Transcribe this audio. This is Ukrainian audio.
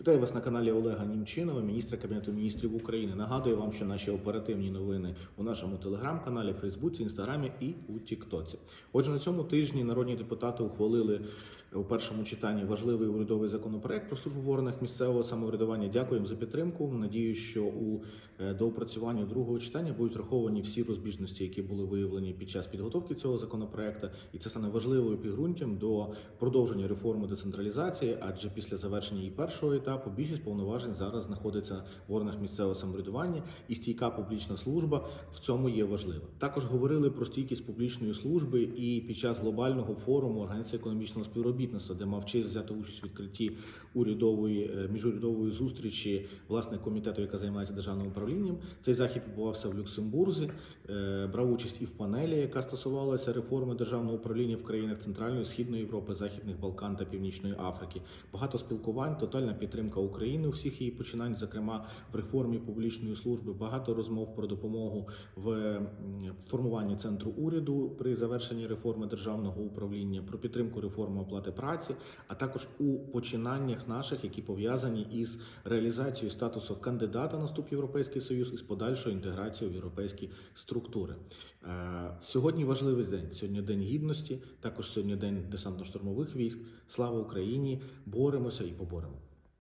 Вітаю вас на каналі Олега Німчинова, міністра Кабінету міністрів України. Нагадую вам, що наші оперативні новини у нашому телеграм-каналі, Фейсбуці, Інстаграмі і у Тіктоці. Отже, на цьому тижні народні депутати ухвалили у першому читанні важливий урядовий законопроект про службу в органах місцевого самоврядування. Дякуємо за підтримку. Надію, що у е, доопрацюванні другого читання будуть враховані всі розбіжності, які були виявлені під час підготовки цього законопроекту, і це стане важливою підґрунтям до продовження реформи децентралізації, адже після завершення її першого етапу більшість повноважень зараз знаходиться в органах місцевого самоврядування, і стійка публічна служба в цьому є важлива. Також говорили про стійкість публічної служби і під час глобального форуму Організації економічного співробітництва, де мав честь взяти участь у відкритті урядової е, міжурядової зустрічі власне комітету, яка займається державним управлінням. Цей захід відбувався в Люксембурзі. Е, Брав участь і в панелі, яка стосувалася реформи державного управління в країнах Центральної Східної Європи, Західних Балкан та Північної Африки. Багато спілкувань, тотальна підтримка України у всіх її починань, зокрема в реформі публічної служби. Багато розмов про допомогу в формуванні центру уряду при завершенні реформи державного управління, про підтримку реформи оплати праці, а також у починаннях наших, які пов'язані із реалізацією статусу кандидата на вступ в Європейський Союз і з подальшою інтеграцією в європейські структури. Е, Сьогодні важливий день. Сьогодні день гідності. Також сьогодні день десантно-штурмових військ. Слава Україні! Боремося і поборемо.